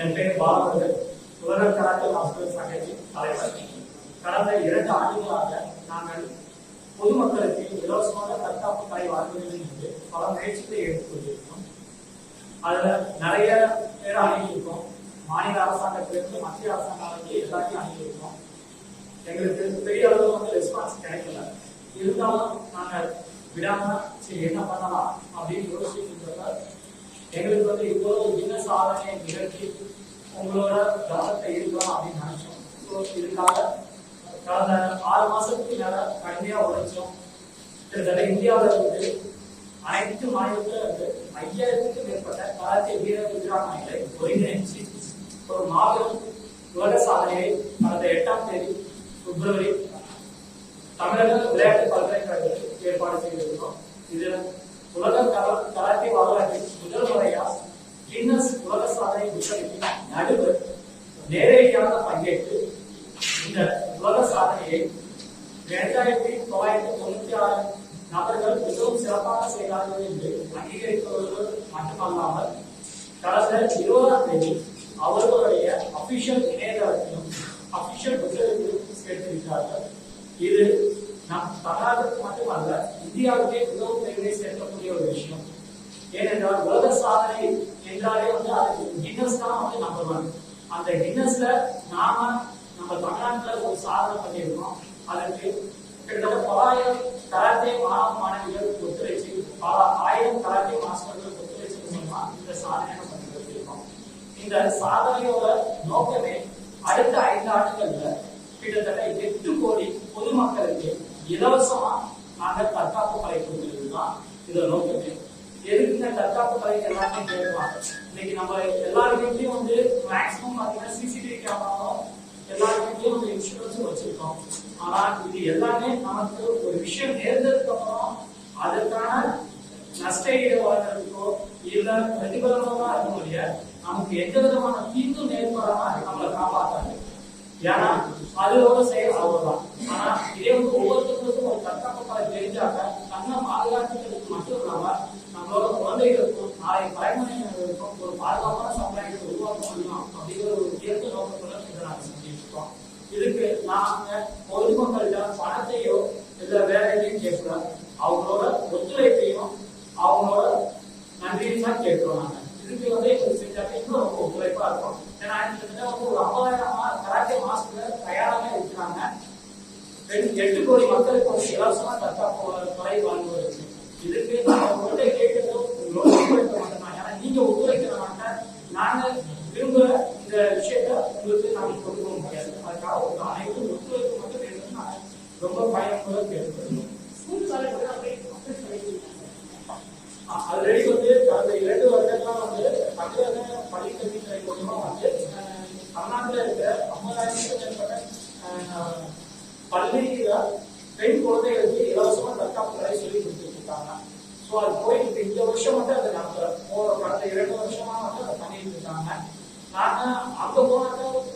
என் பெயர் பாலவர்கள் உலக karate master சங்கத்தின் தலைவர். கடந்த இரண்டு ஆண்டுகளாக நாங்கள் பொதுமக்களுக்கு இலவசமாக தற்காப்பு கலை வாழ்வதில் இருந்து பல முயற்சிகளை எடுத்துக்கொண்டிருக்கோம் அதுல நிறைய பேர் அணுகியிருக்கோம். மாநில அரசாங்கத்திலிருந்து மத்திய அரசாங்கம் வரைக்கும் எல்லாத்தையும் அணுகியிருக்கோம். எங்களுக்கு பெரிய அளவு வந்து ரெஸ்பான்ஸ் கிடைக்கல. இருந்தாலும் நாங்கள் விடாம சரி என்ன பண்ணலாம் அப்படின்னு யோசிச்சுட்டு எங்களுக்கு வந்து இவ்வளவு தின சாதனையை நிகழ்த்தி உங்களோட கவனத்தை இருக்கலாம் அப்படின்னு நினைச்சோம். ஸோ இதுக்காக கடந்த ஆறு மாசத்துக்கு மேல கடுமையா உழைச்சோம். கிட்டத்தட்ட இந்தியாவில் இருந்து அனைத்து மாநிலத்துல இருந்து ஐயாயிரத்துக்கும் மேற்பட்ட கராத்தே வீர வீராங்கனைகளை ஒருங்கிணைச்சு. ஒரு மாபெரும் உலக சாதனையை கடந்த எட்டாம் தேதி பிப்ரவரி தமிழக விளையாட்டு பல்கலைக்கழகத்தில் ஏற்பாடு செய்திருக்கிறோம். இதில் உலக கரா- கராத்தே வரலாற்றில் முதல் முறையா கின்னஸ் உலக சாதனை புத்தகத்தின் நடுவர் நேரடியாக பங்கேற்று இந்த உலக சாதனையை இரண்டாயிரத்தி தொள்ளாயிரத்தி தொண்ணூத்தி ஆறு நபர்கள் மிகவும் சிறப்பாக செய்தார்கள் என்று அங்கீகரிப்பவர்கள் மட்டுமல்லாமல் கடந்த இருபதாம் தேதி அவர்களுடைய அபிஷியல் இணையதளத்திலும் அபிஷியல் புத்தகத்திலும் சேர்த்திருக்கிறார்கள். இது நம் தமிழ்நாட்டுக்கு மட்டுமல்ல இந்தியாவுக்கே மிகவும் பெருமை சேர்க்கக்கூடிய ஒரு விஷயம். ஏனென்றால் உலக சாதனை என்றாலே வந்து அதுக்கு கின்னஸ் தான் வந்து நம்பர் ஒன் அந்த கின்னஸ்ல நாம நம்ம தமிழ்நாட்டுல ஒரு சாதனை பண்ணியிருக்கோம். அதற்கு கிட்டத்தட்ட பலாயிரம் கராத்தே மாணவ மாணவிகள் ஒத்துழைச்சு பல ஆயிரம் கராத்தே மாஸ்டர்கள் ஒத்துழைச்சு மூலமா இந்த சாதனையை நம்ம நிகழ்த்தியிருக்கோம் இந்த சாதனையோட நோக்கமே அடுத்த ஐந்து ஆண்டுகள்ல கிட்டத்தட்ட எட்டு கோடி பொதுமக்களுக்கு இலவசமா நாங்கள் தற்காப்பு கலை கொடுக்கிறதுதான் இந்த நோக்கமே. எதுக்குன்னா இந்த தற்காப்பு கலை எல்லாமே கேட்கலாம் இன்னைக்கு நம்ம எல்லார் வீட்லயும் வந்து மேக்ஸிமம் பாத்தீங்கன்னா சிசிடிவி கேமராவும் எல்லார் வீட்லயும் வந்து இன்சூரன்ஸும் வச்சிருக்கோம். ஆனா இது எல்லாமே நமக்கு ஒரு விஷயம் நேர்ந்ததுக்கு அப்புறம் அதற்கான நஷ்ட ஈடு வழங்குறதுக்கோ இல்ல பிரதிபலனமா இருக்க முடியாது நமக்கு எந்த விதமான தீங்கும் ஏற்படாம நம்மளை காப்பாத்தாது. ஏன்னா அதோட செயல் அவ்வளவுதான். ஆனா இதே வந்து ஒவ்வொருத்தருக்கும் ஒரு தற்காப்பு கலை தெரிஞ்சாக்க தன்னை பாதுகாத்துக்கிறதுக்கு மட்டும் இல்லாம நம்மளோட குழந்தைகளுக்கும் நாளை தலைமுறையினருக்கும் ஒரு பாதுகாப்பான சமுதாயத்தை உருவாக்க முடியும்? அப்படிங்கிற ஒரு உயர்ந்த நோக்கத்துடன் இதை நாங்கள் செஞ்சிருக்கோம் இதுக்கு நாங்க பொதுமக்கள்கிட்ட பணத்தையோ இல்ல வேற எதையும் கேட்கல அவங்களோட ஒத்துழைப்பையும் அவங்களோட நன்றியும் தான் கேட்கிறோம் நாங்க. இதுக்கு வந்து எங்களுக்கு செஞ்சாக்க இன்னும் ரொம்ப ஒத்துழைப்பா இருக்கும். ஏன்னா கிட்டத்தட்ட வந்து ஒரு ஐம்பதாயிரம் மா- கராத்தே மாஸ்டர் தயாராக இருக்கிறாங்க. ரெண்டு- எட்டு கோடி மக்களுக்கு வந்து இலவசமா தற்காப்பு துறை வழங்குவதற்கு. இதுக்கு நாங்க உங்கள்கிட்ட கேட்கிறது உங்களோட ஒத்துழைப்பு மட்டும்தான் ஏன்னா நீங்க ஒத்துழைக்கிறவங்க நாங்க விரும்புற இந்த விஷயத்த உங்களுக்கு நாங்க கொண்டு போக முடியாது அதுக்காக உங்க அனைவரும் ஒத்துழைப்பு மட்டும் வேணும்னு நாங்க ரொம்ப பயனுள்ள கேட்டுக்கிறோம் ஆல்ரெடி வந்து கடந்த இரண்டு வருடங்களா வந்து தமிழக பள்ளிக்கல்வித்துறை மூலமா வந்து தமிழ்நாட்டுல இருக்கிற ஐம்பதாயிரத்துக்கும் மேற்பட்ட பள்ளியில பெண் குழந்தைகளுக்கு இலவசமா தற்காப்பு கலை சொல்லி கொடுத்துட்டு இருக்காங்க ஸோ அது போயிட்டு இந்த வருஷம் மட்டும் அதை நம்ம போற கடந்த இரண்டு வருஷமா வந்து அதை பண்ணிட்டு இருக்காங்க அங்க போனாக்க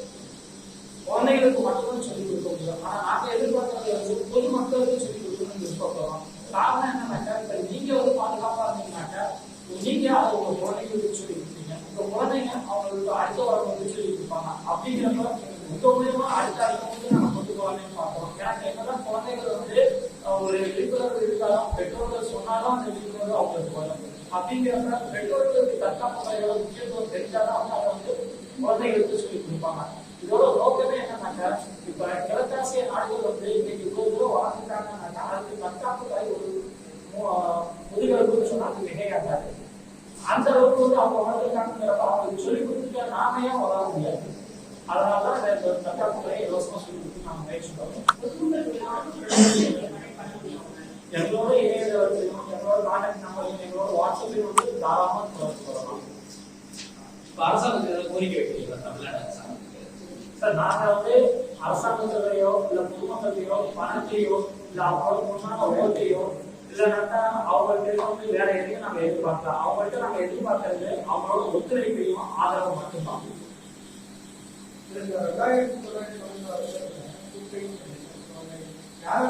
குழந்தைகளுக்கு மட்டும்தான் சொல்லிக் கொடுக்க முடியும் ஆனா நாங்க எதிர்பார்க்கறது வந்து பொதுமக்களுக்கு சொல்லிக் கொடுக்கணும்னு விருப்பப்படுறோம் காரணம் என்னன்னாக்கா இப்ப நீங்க வந்து பாதுகாப்பா இருந்தீங்கன்னாக்கா நீங்க அதை உங்க குழந்தைங்களுக்கு சொல்லி கொடுப்பீங்க உங்க குழந்தைங்க அவங்களுக்கு அடுத்த வரவங்களுக்கு சொல்லி கொடுப்பாங்க அப்படிங்கிறப்ப உங்க மூலியமா அடுத்த அடுத்த நம்ம கொண்டு போகலாம்னு பார்க்கிறோம் ஏன்னா என்னதான் குழந்தைகள் வந்து அஹ், ஒரு விழிப்புணர்வு இருந்தாலும் பெற்றோர்கள் சொன்னாலும் அந்த விழிப்புணர்வு அவங்களுக்கு வரும் அப்படிங்கிறப்ப பெற்றோர்களுக்கு தற்காப்பு கலையோட முக்கியத்துவம் தெரிஞ்சாதான் வந்து அதை வந்து குழந்தைகளுக்கு சொல்லி கொடுப்பாங்க இதோட நோக்கமே இப்ப கிழக்காசிய நாடுகள் வந்து இன்னைக்கு இவ்வளவு தூரம் வளர்ந்துட்டாங்கன்னாக்கா அதுக்கு தற்காப்பு கலை ஒரு முதுகெலும்புன்னு சொன்னா அது மிகையாகாது அந்த அளவுக்கு வந்து அவங்க வளர்ந்துருக்காங்கிறப்ப அவங்களுக்கு சொல்லி கொடுத்துட்டு நாம ஏன் வளர முடியாது? அதனாலதான் இந்த தற்காப்பு கலை இலவசமா சொல்லி கொடுத்து நாம முயற்சி எங்களோட எங்களோட கான்டாக்ட் நம்பர் எங்களோட வாட்ஸ்அப்பில் வந்து தாராளமா தொடர்பு கொள்ளலாம் இப்ப அரசாங்கத்துக்கு கோரிக்கை வைக்கிறீங்களா தமிழ்நாடு அரசாங்கத்துக்கு சார் வந்து பணத்தையோ அவங்களோட முன்னான ஓட்டையோ இல்லைனாக்கா அவங்கள்ட்ட வந்து வேற எதையும் அவங்கள்ட்ட எதிர்பார்க்கறது அவங்களோட ஒத்துழைப்பையும் ஆதரவு மட்டும்தான் ரெண்டாயிரத்தி தொள்ளாயிரத்தி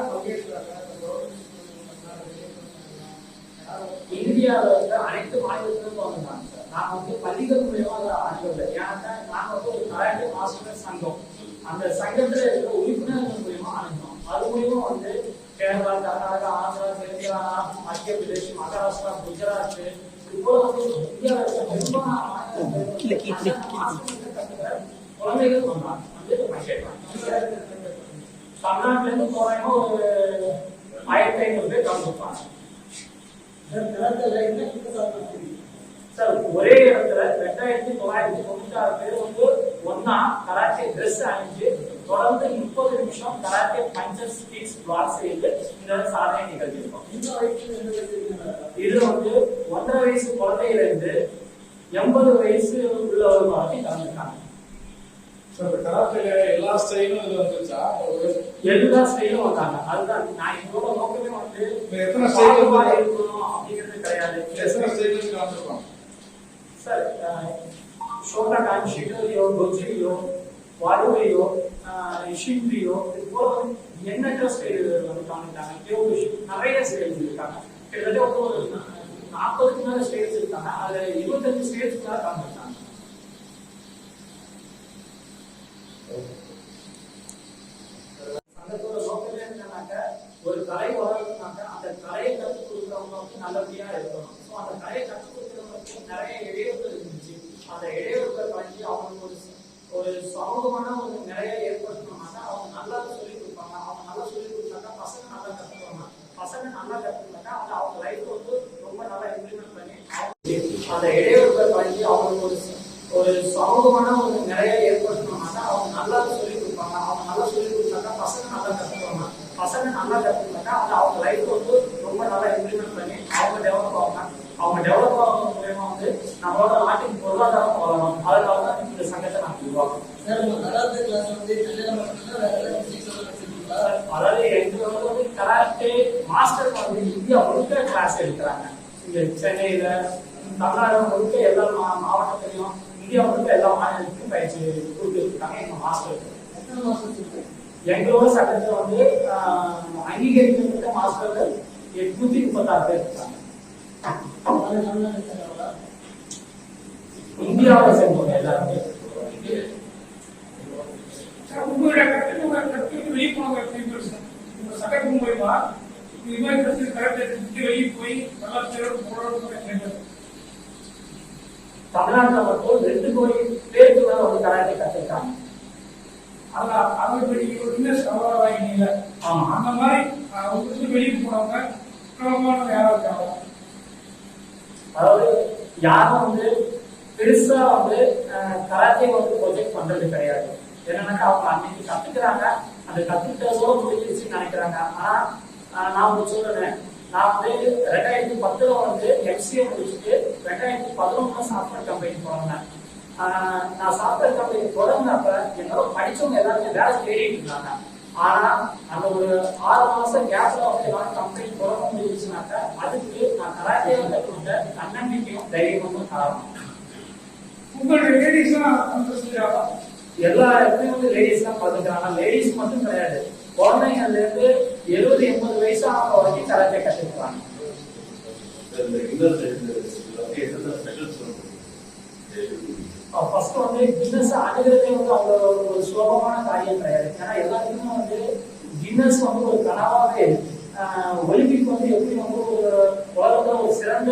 பங்கேற்கிறாங்க இந்தியாவில் வந்து அனைத்து மாநிலத்திலும் வந்தாங்க சார் நாங்க வந்து பள்ளிகள் மூலியமா அதை அணுகல ஏன்னா நாங்கள் வந்து ஒரு கராட்டே மாஸ்டர் சங்கம். அந்த சங்கத்தில் இருக்கிற உறுப்பினர்கள் மூலியமா அணுகணும் அது மூலியமா வந்து கேரளா கர்நாடகா ஆந்திரா தெலுங்கானா மத்திய பிரதேஷ் மகாராஷ்டிரா குஜராத் இது போல வந்து இந்தியாவில் இருக்கிற பெரும்பாலான குழந்தைகள் வந்தாங்க வந்து தோராயமா ஒரு ஆயிரத்தி ஐநூறு பேர் கலந்துப்பாங்க. சார் ஒரே இடத்துல ரெண்டாயிரத்தி தொள்ளாயிரத்தி தொண்ணூத்தி ஆறு பேர் வந்து ஒன்னா கராத்தே ட்ரெஸ் அணிஞ்சு தொடர்ந்து முப்பது நிமிஷம் கராத்தே பஞ்சர் ஸ்பீச் பிளாக் செய்து இந்த சாதனை நிகழ்த்திருக்கோம் இது வந்து ஒன்றரை வயசு குழந்தையில இருந்து எண்பது வயசு உள்ளவங்க வரைக்கும் கலந்துருக்காங்க. எல்லா ஸ்டைலும் இது வந்துருச்சா? ஒரு எல்லா ஸ்டைலும் வந்தாங்க அதுதான் நான் இதோட நோக்கமே வந்து எத்தனை ஸ்டைல் இருக்கணும் அப்படிங்கிறது கிடையாது. எத்தனை ஸ்டைல் காமிச்சிருப்பாங்க சார் ஷோகாடான் ஷிகரியோ கொஜிரியோ வாடுவையோ இஷின்ரியோ இது போல எண்ணற்ற ஸ்டைல் வந்து காமிட்டாங்க நிறைய ஸ்டைல்ஸ் இருக்காங்க கிட்டத்தட்ட ஒரு நாற்பதுக்கு மேல ஸ்டைல்ஸ் இருக்காங்க அதுல இருபத்தஞ்சு ஸ்டைல்ஸ் மேல காமிச்சிருக்காங்க சங்கத்தோட நோக்கமே என்னன்னாக்க ஒரு கலை வளர்க்கணும்னாக்க அந்த கலையை கற்றுக் கொடுக்குறவங்க வந்து நல்லபடியா இருக்கணும் ஸோ அந்த கலையை கற்றுக் கொடுக்குறவங்களுக்கு நிறைய இடையூறுகள் இருந்துச்சு அந்த இடையூறுகள் கழிஞ்சு அவங்களுக்கு ஒரு ஒரு சமூகமான ஒரு நிறைய ஏற்படுத்தணும்னாக்க அவங்க நல்லா சொல்லிக் கொடுப்பாங்க. அவங்க நல்லா சொல்லி கொடுத்தாங்க பசங்க நல்லா கற்றுக்குவாங்க பசங்க நல்லா கற்றுக்கிட்டாக்கா அதை அவங்க லைஃப் வந்து ரொம்ப நல்லா இம்ப்ளிமெண்ட் பண்ணி அந்த இடையூறுகள் பண்ணி அவங்களுக்கு ஒரு ஒரு சமூகமான ஒரு நிறைய ஏற்படுத்தணும்னாக்கா அவங்க நல்லா சொல்லி கொடுப்பாங்க. அவங்க நல்லா சொல்லி கொடுத்தாங்க பசங்க நல்லா கற்றுக்குவாங்க பசங்க நல்லா கற்றுக்கிட்டாக்கா அதை அவங்க லைஃப் வந்து ரொம்ப நல்லா இம்ப்ளிமெண்ட் பண்ணி அவங்க டெவலப் ஆவாங்க அவங்க டெவலப் ஆகிறது மூலயமா வந்து நம்மளோட நாட்டின் பொருளாதாரம் வளரும் அதனால தான் இந்த சங்கத்தை நாங்கள் உருவாக்கணும் அதாவது எங்க வந்து கராத்தே மாஸ்டர் வந்து இந்தியா முழுக்க கிளாஸ் எடுக்கிறாங்க இங்க சென்னையில தமிழ்நாடு முழுக்க எல்லா மாவட்டத்திலையும் இந்தியா முழுக்க எல்லா மாநிலத்துக்கும் பயிற்சி கொடுத்துருக்காங்க எங்க மாஸ்டர் எங்களோட சட்டத்துல வந்து அங்கீகரிக்கப்பட்ட மாஸ்டர்கள் எட்நூத்தி முப்பத்தாறு பேர் இருக்காங்க இந்தியாவை சேர்ந்தவங்க எல்லாருமே உங்களுடைய கற்றுக்க விழிப்புணர்வு எப்படி சார் சட்டத்தின் மூலியமா இது மாதிரி கற்று கரெக்டாக சுற்றி வெளியே போய் நல்லா சிறப்பு போராட்டம் தமிழ்நாட்டுல மட்டும் ரெண்டு கோடி பேருக்கு மேல வந்து கராத்தே கத்துருக்காங்க அத அதை பற்றி ஒரு இன்னஸ் அவார்டு வாங்கினீங்க ஆமா. அந்த மாதிரி அவங்க வெளியே போனவங்க பிரபலமான யாராவது இருக்காங்க. அதாவது யாரும் வந்து பெருசா வந்து கராத்தே வந்து ப்ரொஜெக்ட் பண்றது கிடையாது. என்னன்னாக்கா அவங்க அன்னைக்கு கத்துக்கிறாங்க. அந்த கத்துக்கிட்டதோட முடிஞ்சிருச்சுன்னு நினைக்கிறாங்க. ஆனா நான் உங்களுக்கு சொல்றேன். நான் வந்து ரெண்டாயிரத்தி பத்துல வந்து எம்சிஏ முடிச்சுட்டு ரெண்டாயிரத்தி பதினொன்னுல சாஃப்ட்வேர் கம்பெனி போனேன். நான் சாஃப்ட்வேர் கம்பெனி தொடங்கினப்ப என்னோட படிச்சவங்க எல்லாருமே வேலை தேடிட்டு இருந்தாங்க. ஆனா அந்த ஒரு ஆறு மாசம் கேப்ல வந்து கம்பெனி தொடங்க முடிஞ்சுச்சுனாக்கா அதுக்கு நான் கராத்தே கற்றுக்கிட்ட தன்னம்பிக்கையும் தைரியமும் காரணம். உங்களுடைய சொல்லியாங்க எல்லா இடத்துலயும் வந்து லேடிஸ் தான் கத்துக்கிறாங்க லேடிஸ் மட்டும் கிடையாது. குழந்தைங்கள்ல இருந்து எழுபது எண்பது வயசு ஆனவங்க வரைக்கும் கராத்தே சொல்லுங்க ஃபர்ஸ்ட் வந்து கின்னஸ் அணுகிறதே வந்து அவ்வளோ ஒரு சுலபமான காரியம் கிடையாது. ஏன்னா எல்லாத்துக்குமே வந்து கின்னஸ் வந்து ஒரு ஆஹ் ஒலிம்பிக் வந்து எப்படி வந்து ஒரு உலகத்துல ஒரு சிறந்த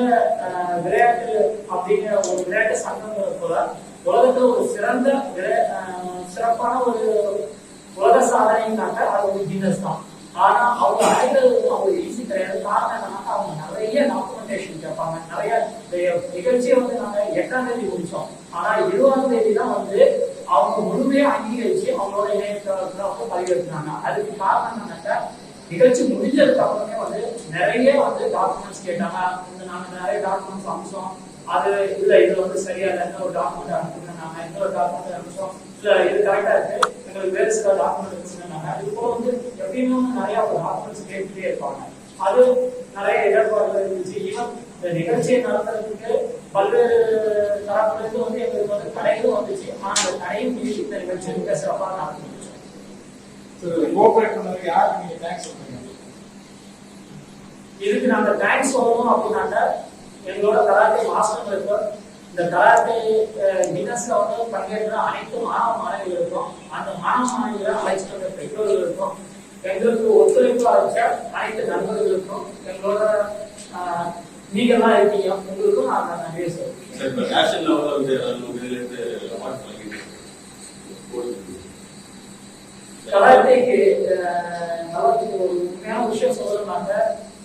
விளையாட்டு அப்படிங்கிற ஒரு விளையாட்டு சங்கம் போல உலகத்துல ஒரு சிறந்த சிறப்பான ஒரு உலக சாதனைனாக்க அது ஒரு கின்னஸ் தான். ஆனா அவங்க அடைகிறது அவங்க ஈஸி கிடையாது காரணம் அவங்க நிறைய டாக்குமெண்டேஷன் கேட்பாங்க நிறைய நிகழ்ச்சியை வந்து நாங்க எட்டாம் தேதி முடிச்சோம் ஆனா இருபதாம் தேதி தான் வந்து அவங்க முழுமையா அங்கீகரிச்சு அவங்களோட இணையதளத்துல வந்து பதிவேற்றினாங்க அதுக்கு காரணம் என்னன்னாக்கா நிகழ்ச்சி முடிஞ்சதுக்கு அப்புறமே வந்து நிறைய வந்து டாக்குமெண்ட்ஸ் கேட்டாங்க இந்த நாங்க நிறைய டாக்குமெண்ட்ஸ் அனுப்பிச்சோம் அது இல்ல இது வந்து சரியா இல்லை இன்னொரு டாக்குமெண்ட் அனுப்புங்க நாங்க இன்னொரு டாக்குமெண்ட் அனுப்பிச்சோம் இல்ல இது கரெக்டா இருக்கு எங்களுக்கு வேறு சில டாக்குமெண்ட் இருந்துச்சுன்னாங்க அது வந்து வந்து நிறைய ஒரு டாக்குமெண்ட்ஸ் கேட்டுட்டே இருப்பாங்க. அது நிறைய இடர்பாடுகள் இருந்துச்சு. ஈவன் இந்த நிகழ்ச்சியை நடத்துறதுக்கு பல்வேறு தரப்புல இருந்து வந்து எங்களுக்கு வந்து தடைகளும் வந்துச்சு. ஆனா அந்த தடையும் மீறி இந்த நிகழ்ச்சி மிக சிறப்பாக சொல்றீங்க இதுக்கு நாங்க தேங்க்ஸ் சொல்லணும் அப்படின்னாக்க எங்களோட கராத்தே மாஸ்டர்களுக்கு இந்த கராத்தே கின்னஸ்ல வந்து பங்கேற்ற அனைத்து மாணவ மாணவிகளுக்கும் அந்த மாணவ மாணவிகளை அழைச்சிட்டு வந்த பெற்றோர்களுக்கும் எங்களுக்கு ஒத்துழைப்பு அளித்த அனைத்து நண்பர்களுக்கும் எங்களோட ஆஹ், நீங்கெல்லாம் இருக்கீங்க. உங்களுக்கும் நான் நன்றி சொல்றேன். சார் இப்போ நேஷனல் லெவலில் வந்து நமக்கு இதுலேருந்து அவார்ட் வாங்கிட்டு கராத்தேக்கு அஹ், கராத்தேக்கு ஒரு உண்மையான விஷயம் சொல்லணும்னாக்க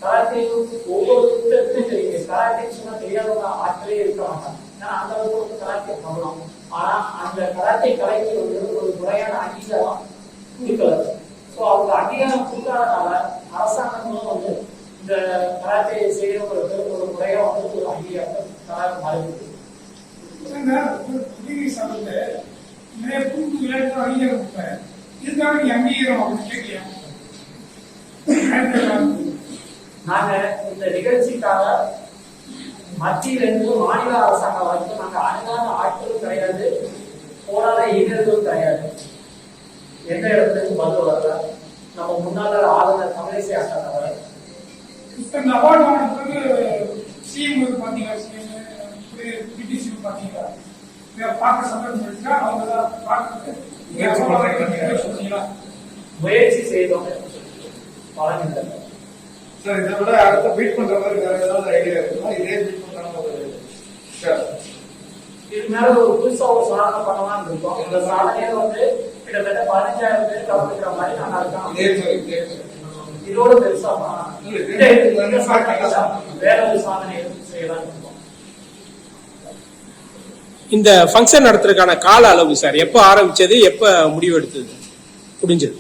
கராத்தே ஒவ்வொருத்தருக்கும் தெரியும் கராத்தே சொன்னா தெரியாதவங்க ஆட்களே இருக்க மாட்டாங்க. ஏன்னா அந்த அளவுக்கு வந்து கராத்தே பண்ணலாம். ஆனா அந்த கராத்தே கலைக்கு ஒரு முறையான அங்கீகாரம் கொடுக்கல. ஸோ அவங்க அங்கீகாரம் கொடுக்காதனால அரசாங்கங்களும் வந்து இந்த கராத்தே செய்யறவங்களுக்கு ஒரு முறையா வந்து ஒரு அங்கீகாரத்தை கராத்தே சார்ந்த நிறைய விளையாட்டு அங்கீகாரம் கொடுத்தாரு இதுக்காக நீங்க அங்கீகாரம் அப்படின்னு கேட்கலையா? நாங்க இந்த நிகழ்ச்சிக்காக மத்தியில இருந்து மாநில அரசாங்கம் வரைக்கும் நாங்க அணுகாத ஆட்களும் கிடையாது. போராட இளைஞர்களும் கிடையாது. எந்த இடத்துல இருந்து பதில் வரல? நம்ம முன்னாள் ஆளுநர் தமிழிசை அக்கா தவிர இப்ப இந்த அவார்டு சிஎம் வந்து பாத்தீங்களா சிஎம் பிடிசி இதை பார்க்க சந்தர்ப்பம் அவங்க தான் பார்க்கறது முயற்சி செய்தோம் பலன் இல்லை சார் இதை விட அடுத்த பீட் பண்ற மாதிரி வேற ஏதாவது ஐடியா இருக்குன்னா இதே பீட் சார் இது மேல ஒரு புதுசா ஒரு சாதனை பண்ணலாம்னு இருக்கோம் இந்த சாதனையை வந்து கிட்டத்தட்ட பதினஞ்சாயிரம் பேர் கலந்துக்கிற மாதிரி இதே மாதிரி இதோட பெருசா வேற ஒரு சாதனை செய்யலாம் இந்த ஃபங்க்ஷன் நடத்துறதுக்கான கால அளவு சார் எப்போ ஆரம்பிச்சது எப்போ முடிவெடுத்தது? முடிஞ்சது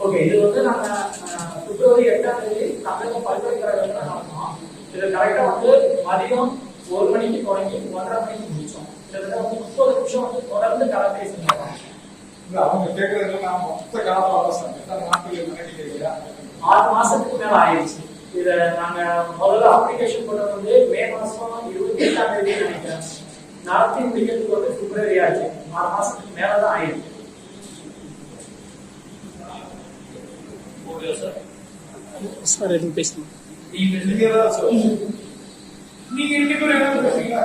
ஓகே இது வந்து நாங்க அஹ், பிப்ரவரி எட்டாம் தேதி தமிழக பல்கலைக்கழகத்துல நடத்தோம் இது கரெக்டா வந்து மதியம் ஒரு மணிக்கு தொடங்கி ஒன்றரை மணிக்கு முடிச்சோம் கிட்டத்தட்ட வந்து முப்பது நிமிஷம் வந்து தொடர்ந்து செஞ்சோம் இல்ல அவங்க கேட்கறது நான் மொத்த கால அவகாசம் எத்தனை நாட்கள் முன்னாடி கேட்கிறேன் ஆறு மாசத்துக்கு மேல ஆயிடுச்சு. இத நாங்க முதல்ல அப்ளிகேஷன் பண்ணது வந்து மே மாசம் இருபத்தி எட்டாம் தேதி நினைக்கிறேன். நடத்தி முடிக்கிறதுக்கு வந்து பிப்ரவரி ஆச்சு. ஆறு மாசத்துக்கு மேலதான் ஆயிடுச்சு. ஓகே சார் சார் எதுவும் பேசணும் நீங்க ரெண்டு பேரும் என்ன பேசுறீங்களா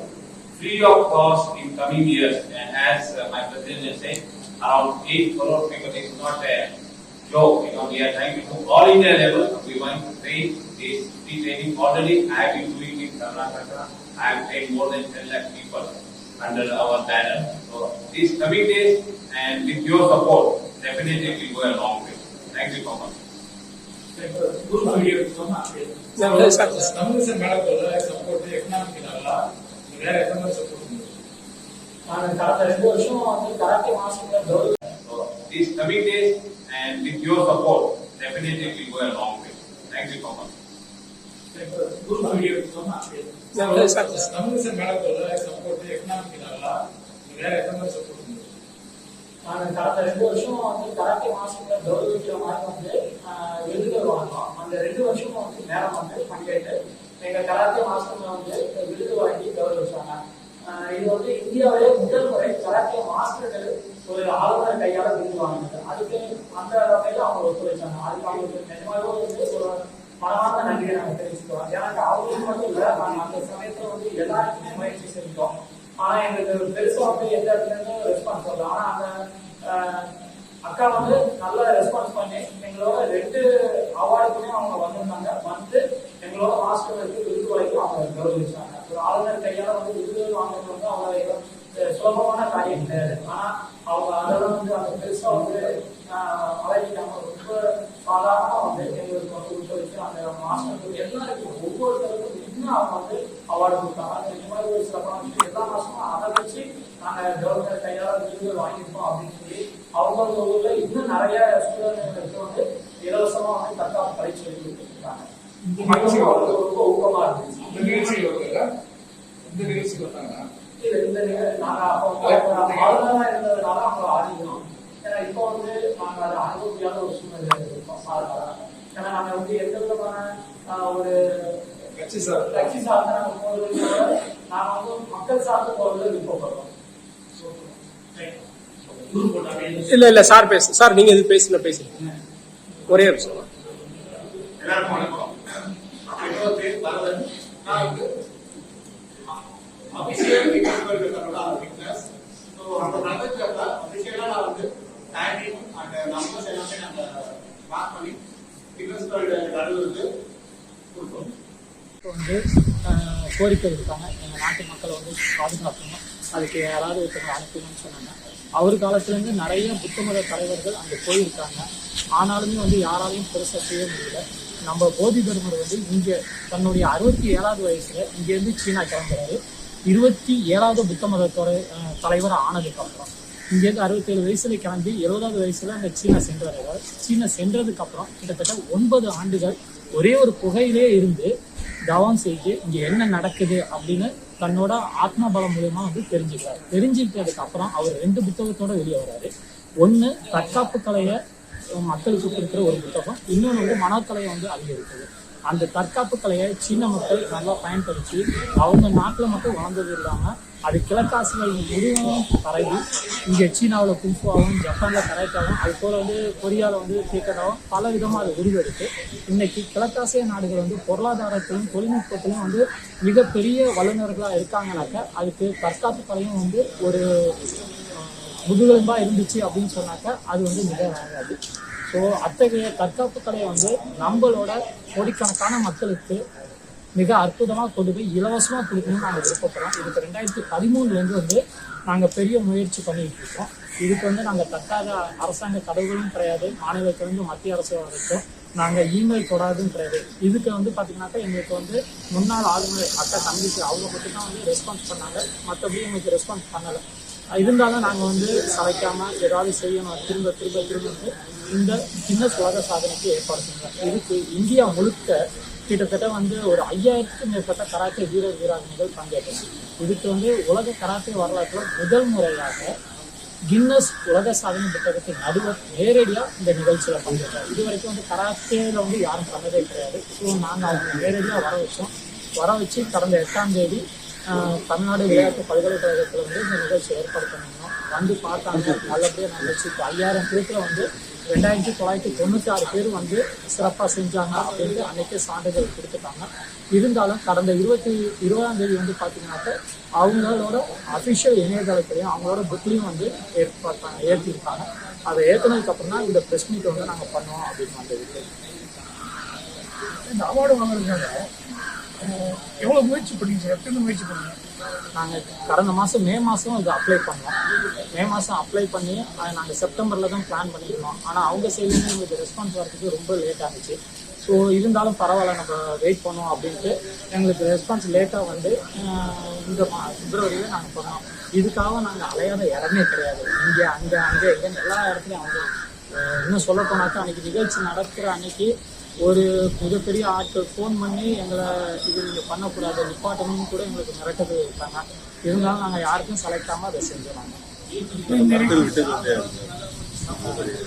free of cost in coming years. And as uh, my president is saying, around 8 crore people is not a joke. You know, we are trying to do all India level. We want to train this people orderly. I have been doing it in Karnataka. I have trained more than 10 lakh people under our banner. So these coming days and with your support, definitely we go a long way. Thank you so much. Good for you. Sir, Mr. for I support the economic. வேற எந்த மாதிரி support நாங்க கடந்த ரெண்டு வருஷம் வந்து karate master கௌரவ So these coming days and with your support, definitely we go a long way. Thank you so much. Video சொன்னா மேடத்தோட சப்போர்ட் எக்கனாமிக் நல்லா வேற எந்த மாதிரி சப்போர்ட் நாங்க கடந்த ரெண்டு வருஷம் வந்து கராத்தே மாஸ்டர் மாதிரி வந்து ஆஹ், விருதுகள் வாங்கினோம் அந்த ரெண்டு வருஷமும் வந்து நேரம் வந்து பங்கேற்று எங்க கராத்தே மாஸ்டர்ல வந்து விருது வாங்கி கௌரவிச்சாங்க இது வந்து இந்தியாவிலே முதல் முறை கராத்தே மாஸ்டர்கள் ஒரு ஆளுநர் கையால விருது வாங்கினது. அதுக்கு அந்த வகையில அவங்க ஒத்துழைச்சாங்க. அதுக்கு அவங்களுக்கு நிஜமாவே வந்து ஒரு மனமார்ந்த நன்றியை நாங்க தெரிவிச்சுக்கிறோம். எனக்கு அவங்களுக்கு மட்டும் இல்ல நாங்க அந்த சமயத்துல வந்து எல்லாருக்குமே முயற்சி செஞ்சோம் ஆனா எங்களுக்கு பெருசா வந்து எந்த இடத்துலருந்து ரெஸ்பான்ஸ் வரல. ஆனா அந்த அக்கா வந்து நல்ல ரெஸ்பான்ஸ் பண்ணி எங்களோட ரெண்டு அவார்டுக்குமே அவங்க வந்திருந்தாங்க. வந்து எங்களோட மாஸ்டர்களுக்கு விருது வரைக்கும் அவங்க கௌரவிச்சாங்க ஒரு ஆளுநர் கையால வந்து விருது வாங்குறது வந்து அவங்க சுலபமான காரியம் கிடையாது. ஆனா அவங்க அதெல்லாம் வந்து அந்த பெருசா வந்து ஆஹ், ரொம்ப சாதாரணமா வந்து எங்களுக்கு வந்து ஒத்துழைச்சு அந்த மாஸ்டருக்கு எல்லாருக்கும் ஒவ்வொருத்தருக்கும் இன்னும் அவங்க வந்து அவார்டு கொடுத்தாங்க. இந்த மாதிரி ஒரு சிறப்பான விஷயம் எல்லா மாசமும் அதை வச்சு நாங்க கவர்னர் கையால விருது வாங்கியிருக்கோம் அப்படின்னு சொல்லி அவங்க ஊர்ல இன்னும் நிறைய ஸ்டூடெண்ட்களுக்கு வந்து இலவசமா வந்து தற்காப்பு பயிற்சி எடுத்து கொடுத்துருக்காங்க இந்த நிகழ்ச்சி அவங்களுக்கு ரொம்ப ஊக்கமா இருந்துச்சு இந்த நிகழ்ச்சிக்கு வரல இந்த நிகழ்ச்சிக்கு வந்தாங்க இல்ல இந்த இருந்ததுனால அவங்க ஆடிக்கணும் ஏன்னா இப்போ வந்து நாங்க அதை அணுக முடியாத ஒரு சூழ்நிலை இருக்கோம் சாதாரண ஏன்னா நாங்க வந்து எந்த விதமான ஒரு கட்சி சார் கட்சி சார்ந்த நாங்க போறது கூட நாங்க வந்து மக்கள் சார்ந்து போறது விருப்பப்படுறோம் இல்ல இல்ல சார் பேசு சார் நீங்க எது பேசல பேசுங்க ஒரே நிமிஷம் எல்லாருக்கும் வணக்கம் என்னோட பேர் பரதன் நான் வந்து அபிஷியல் ஃபிட்னஸ் தன்னோட ஃபிட்னஸ் ஸோ அந்த நடந்துக்கிறத அபிஷியலாக நான் வந்து டைமிங் அண்ட் நம்பர்ஸ் எல்லாமே நாங்கள் மார்க் பண்ணி ஃபிட்னஸ் நடுவுக்கு கொடுப்போம் இப்போ வந்து கோரிக்கை இருக்காங்க எங்கள் நாட்டு மக்களை வந்து பாதுகாக்கணும். அதுக்கு யாராவது ஒருத்தவங்க அனுப்பணும்னு சொன்னாங்க. அவர் காலத்துலேருந்து நிறைய புத்த மத தலைவர்கள் அங்கே போயிருக்காங்க. ஆனாலுமே வந்து யாராலையும் பெருசாக செய்ய முடியல. நம்ம போதி தர்மர் வந்து இங்கே தன்னுடைய அறுபத்தி ஏழாவது வயசுல இங்கேருந்து சீனா கிளம்புறாரு. இருபத்தி ஏழாவது புத்த மதத்தோட தலைவர் ஆனதுக்கப்புறம் இங்கேருந்து அறுபத்தேழு வயசுல கிளம்பி எழுபதாவது வயசுல அந்த சீனா சென்றார். சீனா சென்றதுக்கு அப்புறம் கிட்டத்தட்ட ஒன்பது ஆண்டுகள் ஒரே ஒரு புகையிலே இருந்து தவம் செய்து இங்க என்ன நடக்குது அப்படின்னு தன்னோட ஆத்மா பலம் மூலயமா வந்து தெரிஞ்சுக்கிறார். தெரிஞ்சுக்கிட்டதுக்கு அப்புறம் அவர் ரெண்டு புத்தகத்தோட வெளியே வராரு ஒண்ணு தற்காப்பு கலையை மக்களுக்கு கொடுக்குற ஒரு புத்தகம் இன்னொன்று வந்து மனக்கலையை வந்து அதிகரிக்குது அந்த தற்காப்பு கலையை சீன மக்கள் நல்லா பயன்படுத்தி அவங்க நாட்டில் மட்டும் வளர்ந்தது இல்லாமல் அது கிழக்காசிகள் முழுவதும் பரவி இங்கே சீனாவில் கும்ஃபாவும் ஜப்பானில் கராட்டாவும் அது போல் வந்து கொரியாவில் வந்து கிரிக்கெட்டாவும் பல விதமாக அது உருவெடுத்து இன்றைக்கி கிழக்காசிய நாடுகள் வந்து பொருளாதாரத்திலும் தொழில்நுட்பத்திலும் வந்து மிகப்பெரிய வல்லுநர்களாக இருக்காங்கனாக்க அதுக்கு தற்காப்பு கலையும் வந்து ஒரு முதுகெலும்பாக இருந்துச்சு அப்படின்னு சொன்னாக்க அது வந்து மிக ஆகாது ஸோ அத்தகைய தற்காப்பு கலையை வந்து நம்மளோட கோடிக்கணக்கான மக்களுக்கு மிக அற்புதமாக கொண்டு போய் இலவசமாக கொடுக்கணும்னு நாங்கள் விருப்பப்படுறோம். இதுக்கு ரெண்டாயிரத்தி பதிமூணுலேருந்து வந்து நாங்கள் பெரிய முயற்சி பண்ணிட்டு இருக்கோம். இதுக்கு வந்து நாங்கள் தக்காத அரசாங்க கடவுளும் கிடையாது மாநிலத்திலிருந்து மத்திய அரசு வரைக்கும் நாங்கள் இமெயில் தொடாதுன்னு கிடையாது. இதுக்கு வந்து பார்த்தீங்கன்னாக்கா எங்களுக்கு வந்து முன்னாள் ஆளுநர் அக்கா தம்பிக்கு அவங்க மட்டும் தான் வந்து ரெஸ்பான்ஸ் பண்ணாங்க. மற்றபடி எங்களுக்கு ரெஸ்பான்ஸ் பண்ணலை. இருந்தாலும் நாங்கள் வந்து சளைக்காம ஏதாவது செய்யணும். திரும்ப திரும்ப திரும்ப இந்த கின்னஸ் உலக சாதனைக்கு ஏற்பாடு செஞ்சோம் இதுக்கு இந்தியா முழுக்க கிட்டத்தட்ட வந்து ஒரு ஐயாயிரத்துக்கும் மேற்பட்ட கராத்தே வீரர் வீராங்கனைகள் பங்கேற்றாங்க இதுக்கு வந்து உலக கராத்தே வரலாற்றில் முதல் முறையாக கின்னஸ் உலக சாதனை புத்தகத்தின் நடுவர் நேரடியாக இந்த நிகழ்ச்சியில் பங்கேற்றார். இது வரைக்கும் வந்து கராத்தேல வந்து யாரும் பண்ணதே கிடையாது. ஸோ நாங்கள் அவங்க நேரடியாக வர வச்சோம். வர வச்சு கடந்த எட்டாம் தேதி தமிழ்நாடு விளையாட்டு பல்கலைக்கழகத்தில் வந்து இந்த நிகழ்ச்சி ஏற்பாடு பண்ணியிருந்தோம். வந்து பார்த்தாங்க. நல்லபடியாக நிகழ்ச்சி இப்போ ஐயாயிரம் பேருக்குல வந்து ரெண்டாயிரத்தி தொள்ளாயிரத்தி தொண்ணூற்றி ஆறு பேர் வந்து சிறப்பாக செஞ்சாங்க அப்படின்ட்டு அன்னைக்கே சான்றிதழ் கொடுத்துட்டாங்க. இருந்தாலும் கடந்த இருபத்தி இருபதாம் தேதி வந்து பார்த்தீங்கன்னாக்க அவங்களோட அஃபிஷியல் இணையதளத்திலையும் அவங்களோட புக்லையும் வந்து ஏற்பாட்டாங்க ஏற்றிருக்காங்க அதை ஏற்றினதுக்கு அப்புறம் தான் இந்த ப்ரெஸ் மீட் வந்து நாங்கள் பண்ணுவோம் அப்படின்னு வந்து இந்த அவார்டு வாங்குறதுனால எவ்வளோ முயற்சி பண்ணீங்க சார்? எத்தனை முயற்சி பண்ணீங்க? நாங்கள் கடந்த மாதம் மே மாதம் இது அப்ளை பண்ணோம். மே மாதம் அப்ளை பண்ணி அதை நாங்கள் செப்டம்பரில் தான் பிளான் பண்ணியிருந்தோம். ஆனால் அவங்க சைட்லேருந்து எங்களுக்கு ரெஸ்பான்ஸ் வரதுக்கு ரொம்ப லேட் ஆகிச்சு. ஸோ இருந்தாலும் பரவாயில்ல நம்ம வெயிட் பண்ணோம் அப்படின்ட்டு எங்களுக்கு ரெஸ்பான்ஸ் லேட்டாக வந்து இந்த மா பிப்ரவரியில் நாங்கள் பண்ணோம். இதுக்காக நாங்கள் அலையாத இடமே கிடையாது. இங்கே அங்கே அங்கே எங்கே எல்லா இடத்துலையும் அவங்க இன்னும் சொல்ல போனாக்கா அன்னைக்கு நிகழ்ச்சி நடக்கிற அன்னைக்கு ஒரு மிகப்பெரிய ஆட்கள் ஃபோன் பண்ணி எங்களை இது நீங்கள் பண்ணக்கூடாது நிப்பாட்டணும்னு கூட எங்களுக்கு மிரட்டது இருக்காங்க. இருந்தாலும் நாங்கள் யாருக்கும் செலக்டாமல் அதை செஞ்சோம் நாங்கள்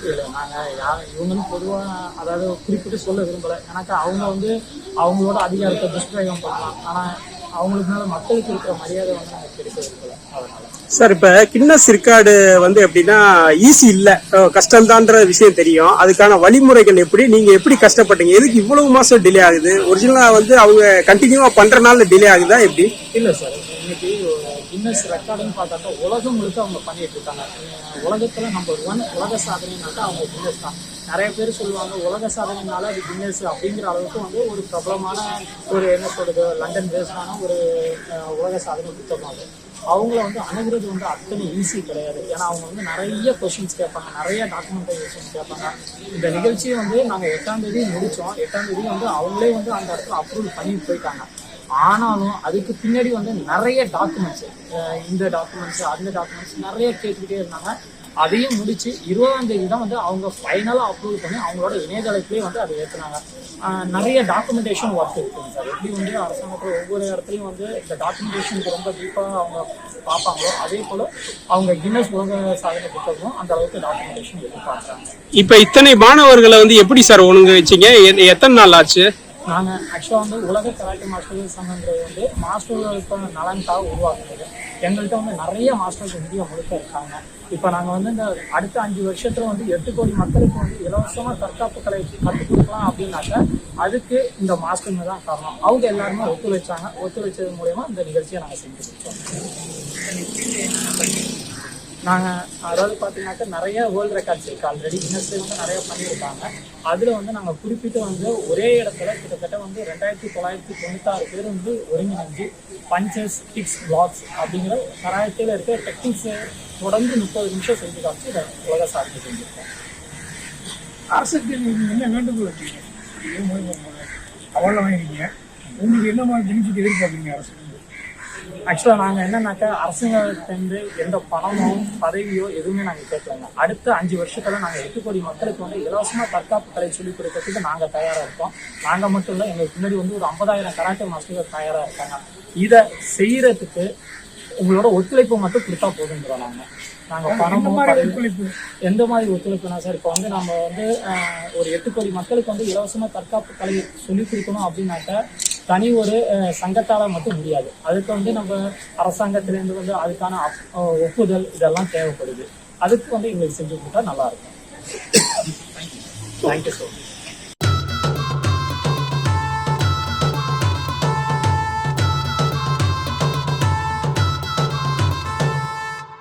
இல்லை நாங்கள் யார் இவங்களும் பொதுவாக அதாவது குறிப்பிட்டு சொல்ல விரும்பலை. எனக்கு அவங்க வந்து அவங்களோட அதிகாரத்தை துஷ்பிரயோகம் பண்ணலாம். ஆனால் அவங்களுக்கு மேலே மக்களுக்கு இருக்கிற மரியாதை வந்து நாங்கள் கிடைக்க விரும்பலை. அதனால. சார் இப்ப கின்னஸ் ரெக்கார்டு வந்து எப்படின்னா ஈஸி இல்ல. கஷ்டம்தான்ற விஷயம் தெரியும். அதுக்கான வழிமுறைகள் எப்படி? நீங்க எப்படி கஷ்டப்பட்டீங்க? எதுக்கு இவ்வளவு மாசம் டிலே ஆகுது? ஒரிஜினலா வந்து அவங்க கண்டினியூவா பண்றனால டிலே ஆகுதா? எப்படி? இல்லை சார் இன்னைக்கு கின்னஸ் ரெக்கார்டுன்னு பார்த்தாக்கா உலகம் முழுக்க அவங்க பண்ணிட்டு இருக்காங்க. உலகத்துல நம்பர் ஒன் உலக சாதனைனாக்கா அவங்க கின்னஸ் தான். நிறைய பேர் சொல்லுவாங்க உலக சாதனைனால அது கின்னஸ் அப்படிங்கிற அளவுக்கு வந்து ஒரு பிரபலமான ஒரு என்ன சொல்றது லண்டன் பேஸ்டான ஒரு உலக சாதனை புத்தகம் அவங்கள வந்து அணுகிறது வந்து அத்தனை ஈஸி கிடையாது. ஏன்னா அவங்க வந்து நிறைய கொஷின்ஸ் கேட்பாங்க. நிறைய டாக்குமெண்டேஷன் கேட்பாங்க. இந்த நிகழ்ச்சியை வந்து நாங்கள் எட்டாம் தேதி முடித்தோம் எட்டாம் தேதி வந்து அவங்களே வந்து அந்த இடத்துல அப்ரூவல் பண்ணி போயிட்டாங்க. ஆனாலும் அதுக்கு பின்னாடி வந்து நிறைய டாக்குமெண்ட்ஸ் இந்த டாக்குமெண்ட்ஸ் அந்த டாக்குமெண்ட்ஸ் நிறைய கேட்டுக்கிட்டே இருந்தாங்க. அதையும் முடிச்சு இருபதாம் தேதி தான் வந்து அவங்க ஃபைனலாக அப்ரூவ் பண்ணி அவங்களோட இணையதளத்திலே வந்து அதை ஏற்றுனாங்க நிறைய டாக்குமெண்டேஷன் ஒர்க் இருக்குங்க சார் எப்படி வந்து அரசாங்கத்தில் ஒவ்வொரு இடத்துலையும் வந்து இந்த டாக்குமெண்டேஷனுக்கு ரொம்ப டீப்பாக அவங்க பார்ப்பாங்களோ அதே போல் அவங்க கின்னஸ் உலக சாதனை புத்தகமும் அந்த அளவுக்கு டாக்குமெண்டேஷன் எதிர்பார்க்குறாங்க. இப்போ இத்தனை மாணவர்களை வந்து எப்படி சார் ஒழுங்கு வச்சீங்க எத்தனை நாள் ஆச்சு? நாங்கள் ஆக்சுவலாக வந்து உலக கராட்டே மாஸ்டர்கள் சங்கங்கிறது வந்து மாஸ்டர்களுக்கான நலனுக்காக உருவாக்குறது எங்கள்கிட்ட வந்து நிறைய மாஸ்டர்ஸ் இந்தியா முழுக்க இருக்காங்க. இப்போ நாங்கள் வந்து இந்த அடுத்த அஞ்சு வருஷத்தில் வந்து எட்டு கோடி மக்களுக்கு வந்து இலவசமாக தற்காப்பு கலை கற்றுக் கொடுக்கலாம் அப்படின்னாக்க அதுக்கு இந்த மாஸ்டருங்க தான் காரணம். அவங்க எல்லாருமே ஒத்துழைச்சாங்க. ஒத்துழைச்சது மூலயமா இந்த நிகழ்ச்சியை நாங்கள் செஞ்சு கொடுத்தோம் நாங்கள் அதாவது பார்த்தீங்கன்னாக்கா நிறைய வேர்ல்டு ரெக்கார்ட்ஸ் இருக்குது ஆல்ரெடி இன்னஸ்ல வந்து நிறைய பண்ணியிருக்காங்க. அதில் வந்து நாங்கள் குறிப்பிட்டு வந்து ஒரே இடத்துல கிட்டத்தட்ட வந்து ரெண்டாயிரத்தி தொள்ளாயிரத்தி தொண்ணூத்தாறு பேர் வந்து ஒருங்கிணைஞ்சு பஞ்சஸ் டிக்ஸ் பிளாக்ஸ் அப்படிங்கிற கராயத்தில் இருக்க டெக்னிக்ஸை தொடர்ந்து முப்பது நிமிஷம் செஞ்சு காமிச்சு இதை உலக சாதனை செஞ்சுருக்கோம். அரசுக்கு நீங்க என்ன வேண்டுகோள் வச்சுருக்கீங்க அவ்வளோ வாங்கிருக்கீங்க உங்களுக்கு என்ன மாதிரி பெனிஃபிட் எதிர்பார்க்குறீங்க அரசு? ஆக்சுவலாக நாங்கள் என்னன்னாக்கா அரசாங்கத்திலேருந்து எந்த பணமோ பதவியோ எதுவுமே நாங்கள் கேட்கலங்க அடுத்த அஞ்சு வருஷத்தில் நாங்கள் எட்டு கோடி மக்களுக்கு வந்து இலவசமாக தற்காப்பு கலை சொல்லிக் கொடுக்கறதுக்கு நாங்கள் தயாராக இருக்கோம். நாங்கள் மட்டும் இல்லை எங்களுக்கு முன்னாடி வந்து ஒரு ஐம்பதாயிரம் கராட்டே மாஸ்டர்கள் தயாராக இருக்காங்க. இதை செய்கிறதுக்கு உங்களோட ஒத்துழைப்பு மட்டும் கொடுத்தா போதுங்கிறோம் நாங்கள் நாங்கள் எந்த பணமோ மாதிரி பதவி ஒத்துழைப்பு? எந்த மாதிரி ஒத்துழைப்புனா சார் இப்போ வந்து நம்ம வந்து ஒரு எட்டு கோடி மக்களுக்கு வந்து இலவசமாக தற்காப்பு கலை சொல்லிக் கொடுக்கணும் அப்படின்னாக்க தனி ஒரு சங்கத்தால மட்டும் முடியாது. அதுக்கு வந்து நம்ம அரசாங்கத்திலேருந்து வந்து அதுக்கான ஒப்புதல் இதெல்லாம் தேவைப்படுது. அதுக்கு வந்து எங்களுக்கு செஞ்சு கொடுத்தா நல்லா இருக்கும். Thank you much